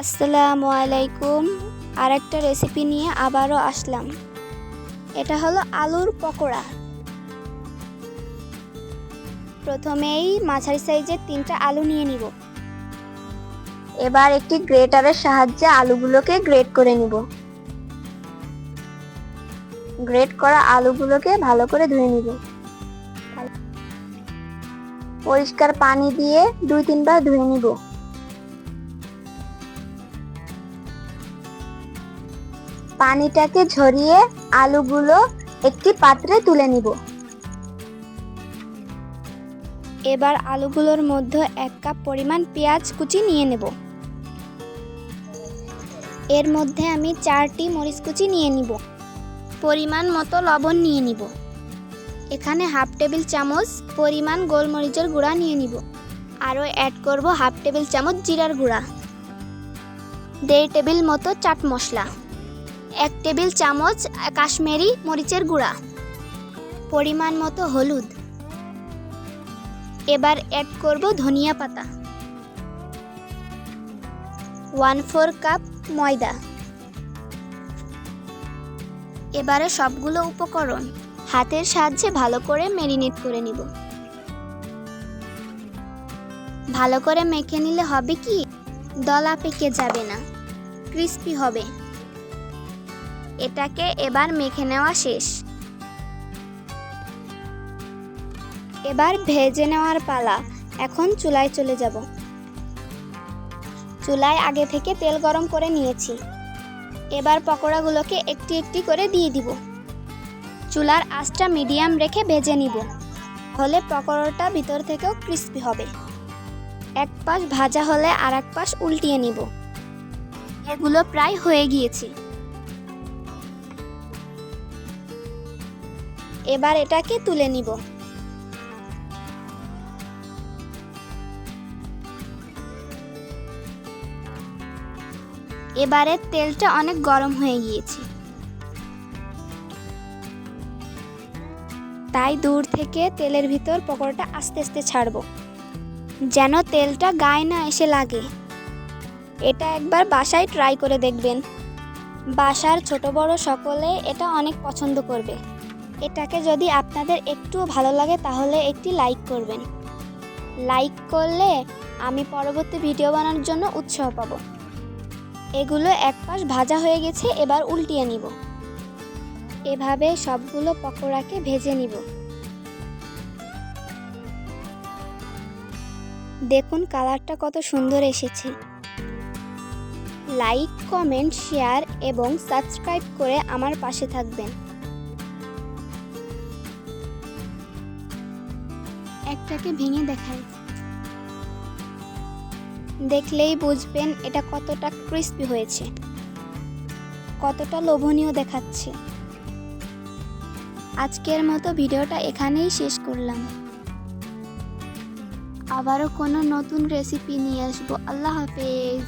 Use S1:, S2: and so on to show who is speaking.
S1: আসসালামু আলাইকুম। আর একটা রেসিপি নিয়ে আবারও আসলাম। এটা হলো আলুর পকোড়া। প্রথমেই মাঝারি সাইজের তিনটা আলু নিয়ে নিব। এবার একটি গ্রেটারের সাহায্যে আলুগুলোকে গ্রেট করে নিব। গ্রেট করা আলুগুলোকে ভালো করে ধুয়ে নিব। পরিষ্কার পানি দিয়ে দুই তিনবার ধুয়ে নিব। পানিটাকে ঝরিয়ে আলুগুলো একটি পাত্রে তুলে নিব। এবার আলুগুলোর মধ্যে এক কাপ পরিমাণ পেঁয়াজ কুচি নিয়ে নেব। এর মধ্যে আমি চারটি মরিচ কুচি নিয়ে নিব। পরিমাণ মতো লবণ নিয়ে নিব। এখানে হাফ টেবিল চামচ পরিমাণ গোলমরিচের গুঁড়া নিয়ে নিব। আরও অ্যাড করব হাফ টেবিল চামচ জিরার গুঁড়া। দেড় টেবিল মতো চাট মশলা। এক টেবিল চামচ কাশ্মীরি মরিচের গুঁড়া, পরিমাণ মতো হলুদ। এবার অ্যাড করব ধনিয়া পাতা। ওয়ান ফোর কাপ ময়দা। এবারে সবগুলো উপকরণ হাতের সাহায্যে ভালো করে মেরিনেট করে নিব। ভালো করে মেখে নিলে হবে কি? দলা পেকে যাবে না ক্রিস্পি হবে। এটাকে এবার মেখে নেওয়া শেষ। এবার ভেজে নেওয়ার পালা। এখন চুলায় চলে যাব। চুলায় আগে থেকে তেল গরম করে নিয়েছি। এবার পকোড়াগুলোকে একটি একটি করে দিয়ে দিব। চুলার আঁচটা মিডিয়াম রেখে ভেজে নিব। হলে পকোড়াটা ভিতর থেকেও ক্রিস্পি হবে। এক পাশ ভাজা হলে আর এক পাশ উল্টিয়ে নিব। এগুলো প্রায় হয়ে গিয়েছে। এবার এটাকে তুলে নিব। এবারে তেলটা অনেক গরম হয়ে গিয়েছে। তাই দূর থেকে তেলের ভিতর পকোড়াটা আস্তে আস্তে ছাড়বো। যেন তেলটা গায়ে না এসে লাগে। এটা একবার বাসায় ট্রাই করে দেখবেন। বাসার ছোট বড় সকলে এটা অনেক পছন্দ করবে। এটাকে যদি আপনাদের একটুও ভালো লাগে, তাহলে একটি লাইক করবেন। লাইক করলে আমি পরবর্তী ভিডিও বানানোর জন্য উৎসাহ পাবো। এগুলো এক পাশ ভাজা হয়ে গেছে, এবার উল্টিয়ে নিব। এভাবে সবগুলো পকোড়াকে ভেজে নিব। দেখুন কালারটা কত সুন্দর এসেছে। লাইক কমেন্ট শেয়ার এবং সাবস্ক্রাইব করে আমার পাশে থাকবেন। একটাকে ভেঙে দেখাই দেখলেই বুঝবেন এটা কতটা ক্রিস্পি হয়েছে। কতটা লোভনীয় দেখাচ্ছে। আজকের মতো ভিডিওটা এখানেই শেষ করলাম। আবারও কোনো নতুন রেসিপি নিয়ে আসব। আল্লাহ হাফেজ।